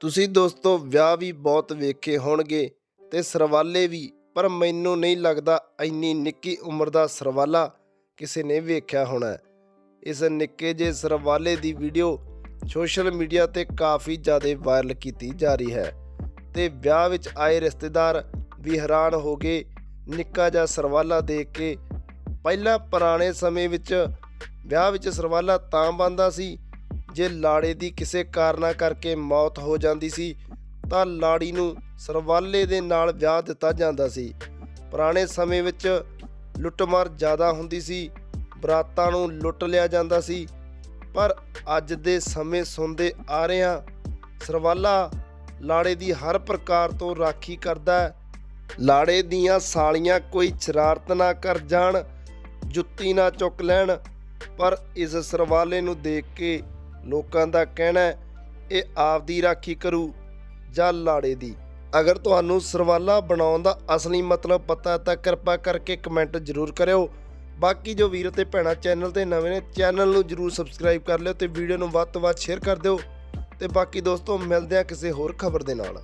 ਤੁਸੀਂ ਦੋਸਤੋ, ਵਿਆਹ ਵੀ ਬਹੁਤ ਵੇਖੇ ਹੋਣਗੇ ਤੇ ਸਰਵਾਲੇ ਵੀ, ਪਰ ਮੈਨੂੰ ਨਹੀਂ ਲੱਗਦਾ ਇੰਨੀ ਨਿੱਕੀ ਉਮਰ ਦਾ ਸਰਵਾਲਾ ਕਿਸੇ ਨੇ ਵੇਖਿਆ ਹੋਣਾ। ਇਸ ਨਿੱਕੇ ਜਿਹੇ ਸਰਵਾਲੇ ਦੀ ਵੀਡੀਓ ਸੋਸ਼ਲ ਮੀਡੀਆ ਤੇ ਕਾਫੀ ਜ਼ਿਆਦਾ ਵਾਇਰਲ ਕੀਤੀ ਜਾ ਰਹੀ ਹੈ ਤੇ ਵਿਆਹ ਵਿੱਚ ਆਏ ਰਿਸ਼ਤੇਦਾਰ ਵੀ ਹੈਰਾਨ ਹੋ ਗਏ। ਨਿੱਕਾ ਜਿਹਾ ਸਰਵਾਲਾ ਦੇਖ ਕੇ ਪਹਿਲਾਂ ਪੁਰਾਣੇ ਸਮੇਂ ਵਿੱਚ ਵਿਆਹ ਵਿੱਚ ਸਰਵਾਲਾ ਤਾਂ ਬੰਦਾ ਸੀ ਜੇ ਲਾੜੇ ਦੀ ਕਿਸੇ ਕਾਰਨਾ ਕਰਕੇ ਮੌਤ ਹੋ ਜਾਂਦੀ ਸੀ, ਤਾਂ ਲਾੜੀ ਨੂੰ ਸਰਵਾਲੇ ਦੇ ਨਾਲ ਵਿਆਹ ਦਿੱਤਾ ਜਾਂਦਾ ਸੀ। ਪੁਰਾਣੇ ਸਮੇਂ ਵਿੱਚ ਲੁੱਟਮਾਰ ਜ਼ਿਆਦਾ ਹੁੰਦੀ ਸੀ, ਬਰਾਤਾਂ ਨੂੰ ਲੁੱਟ ਲਿਆ ਜਾਂਦਾ ਸੀ, ਪਰ ਅੱਜ ਦੇ ਸਮੇਂ ਸੁਣਦੇ ਆ ਰਹੇ ਹਾਂ ਸਰਵਾਲਾ ਲਾੜੇ ਦੀ ਹਰ ਪ੍ਰਕਾਰ ਤੋਂ ਰਾਖੀ ਕਰਦਾ ਹੈ। ਲਾੜੇ ਦੀਆਂ ਸਾਲੀਆਂ ਕੋਈ ਸ਼ਰਾਰਤ ਨਾ ਕਰ ਜਾਣ, ਜੁੱਤੀ ਨਾ ਚੁੱਕ ਲੈਣ, ਪਰ ਇਸ ਸਰਵਾਲੇ ਨੂੰ ਦੇਖ ਕੇ ਲੋਕਾਂ ਦਾ ਕਹਿਣਾ ਹੈ, ਇਹ ਆਪਦੀ ਰਾਖੀ ਕਰੂ ਜਾਂ ਲਾੜੇ ਦੀ। ਅਗਰ ਤੁਹਾਨੂੰ ਸਰਵਾਲਾ ਬਣਾਉਣ ਦਾ ਅਸਲੀ ਮਤਲਬ ਪਤਾ ਤਾਂ ਕਿਰਪਾ ਕਰਕੇ ਕਮੈਂਟ ਜ਼ਰੂਰ ਕਰਿਓ। ਬਾਕੀ ਜੋ ਵੀਰ ਤੇ ਭੈਣਾਂ ਚੈਨਲ ਤੇ ਨਵੇਂ ਨੇ, ਚੈਨਲ ਨੂੰ ਜ਼ਰੂਰ ਸਬਸਕ੍ਰਾਈਬ ਕਰ ਲਿਓ ਤੇ ਵੀਡੀਓ ਨੂੰ ਵੱਧ ਤੋਂ ਵੱਧ ਸ਼ੇਅਰ ਕਰ ਦਿਓ। ਤੇ ਬਾਕੀ ਦੋਸਤੋ, ਮਿਲਦੇ ਆ ਕਿਸੇ ਹੋਰ ਖਬਰ ਦੇ ਨਾਲ।